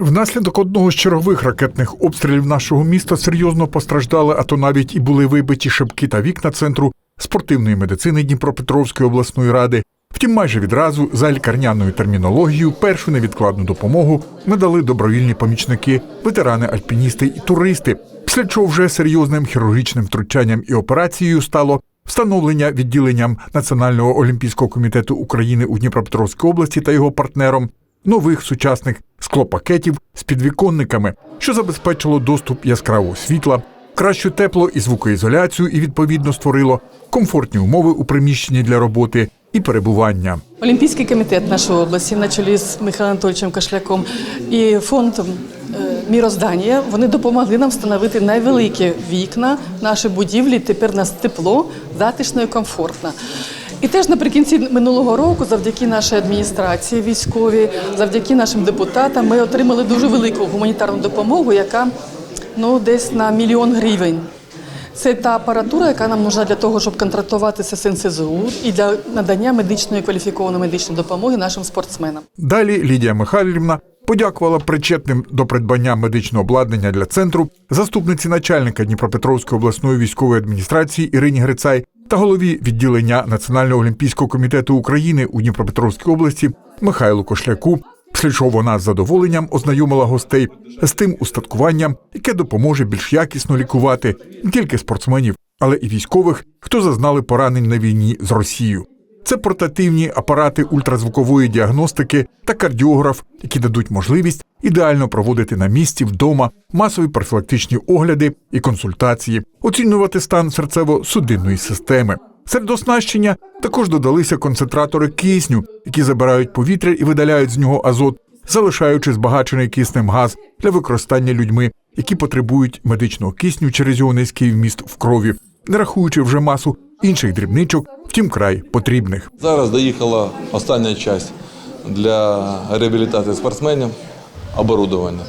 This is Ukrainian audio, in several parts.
Внаслідок одного з чергових ракетних обстрілів нашого міста серйозно постраждали, а то навіть і були вибиті шибки та вікна центру спортивної медицини Дніпропетровської обласної ради. Втім, майже відразу за лікарняною термінологією першу невідкладну допомогу надали добровільні помічники, ветерани, альпіністи і туристи. Після чого вже серйозним хірургічним втручанням і операцією стало встановлення відділенням Національного олімпійського комітету України у Дніпропетровській області та його партнером нових сучасних склопакетів з підвіконниками, що забезпечило доступ яскравого світла, кращу тепло і звукоізоляцію, і відповідно створило комфортні умови у приміщенні для роботи і перебування. Олімпійський комітет нашої області на чолі з Михайлом Анатольовичем Кашляком і фондом е, міроздання вони допомогли нам встановити найвеликі вікна в нашій будівлі. Тепер нас тепло, затишно і комфортно. І теж наприкінці минулого року, завдяки нашій адміністрації військовій, завдяки нашим депутатам, ми отримали дуже велику гуманітарну допомогу, яка ну десь на мільйон гривень. Це та апаратура, яка нам нужна для того, щоб контрактуватися з НСЗУ і для надання медичної кваліфікованої медичної допомоги нашим спортсменам. Далі Лідія Михайлівна подякувала причетним до придбання медичного обладнання для центру заступниці начальника Дніпропетровської обласної військової адміністрації Ірині Грицай та голові відділення Національного олімпійського комітету України у Дніпропетровській області Михайлу Кошляку. Після чого вона з задоволенням ознайомила гостей з тим устаткуванням, яке допоможе більш якісно лікувати не тільки спортсменів, але і військових, хто зазнали поранень на війні з Росією. Це портативні апарати ультразвукової діагностики та кардіограф, які дадуть можливість ідеально проводити на місці вдома масові профілактичні огляди і консультації, оцінювати стан серцево-судинної системи. Серед оснащення також додалися концентратори кисню, які забирають повітря і видаляють з нього азот, залишаючи збагачений киснем газ для використання людьми, які потребують медичного кисню через його низький вміст в крові, не рахуючи вже масу інших дрібничок, втім край потрібних. Зараз доїхала остання частина для реабілітації спортсменів оборудовання.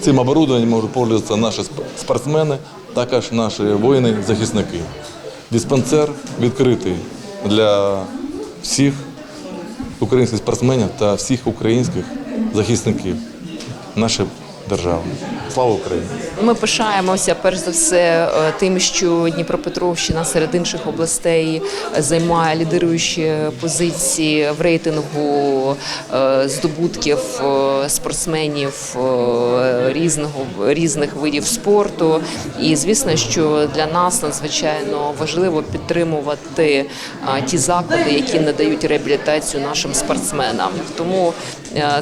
Цим оборудованням можуть пользуватися наші спортсмени, також наші воїни-захисники. Диспансер відкритий для всіх українських спортсменів та всіх українських захисників нашої держави. Слава Україні! Ми пишаємося перш за все е, тим, що Дніпропетровщина серед інших областей займає лідируючі позиції в рейтингу е, здобутків е, спортсменів різного різних видів спорту. І звісно, що для нас надзвичайно важливо підтримувати ті заклади, які надають реабілітацію нашим спортсменам. Тому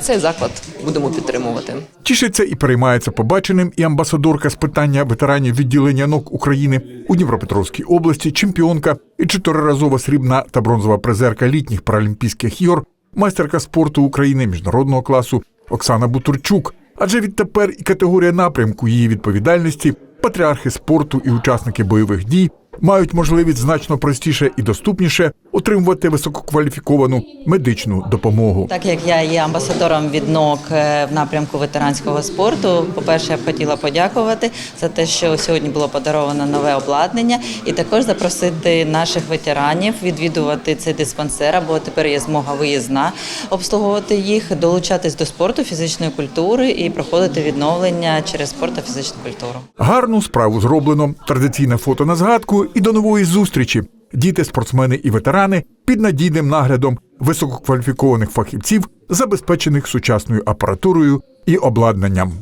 цей заклад будемо підтримувати. Тішиться і переймається побаченим і амбасадорка з питання ветеранів відділення НОК України у Дніпропетровській області, чемпіонка і чотириразова срібна та бронзова призерка літніх паралімпійських ігор, майстерка спорту України міжнародного класу Оксана Бутурчук. Адже відтепер і категорія напрямку її відповідальності, патріархи спорту і учасники бойових дій мають можливість значно простіше і доступніше отримувати висококваліфіковану медичну допомогу. Так як я є амбасадором від НОК е, в напрямку ветеранського спорту, по-перше, я б хотіла подякувати за те, що сьогодні було подаровано нове обладнання, і також запросити наших ветеранів відвідувати цей диспансер, бо тепер є змога виїзна обслуговувати їх, долучатись до спорту, фізичної культури і проходити відновлення через спорт та фізичну культуру. Гарну справу зроблено. Традиційне фото на згадку і до нової зустрічі. Діти, спортсмени і ветерани під надійним наглядом висококваліфікованих фахівців, забезпечених сучасною апаратурою і обладнанням.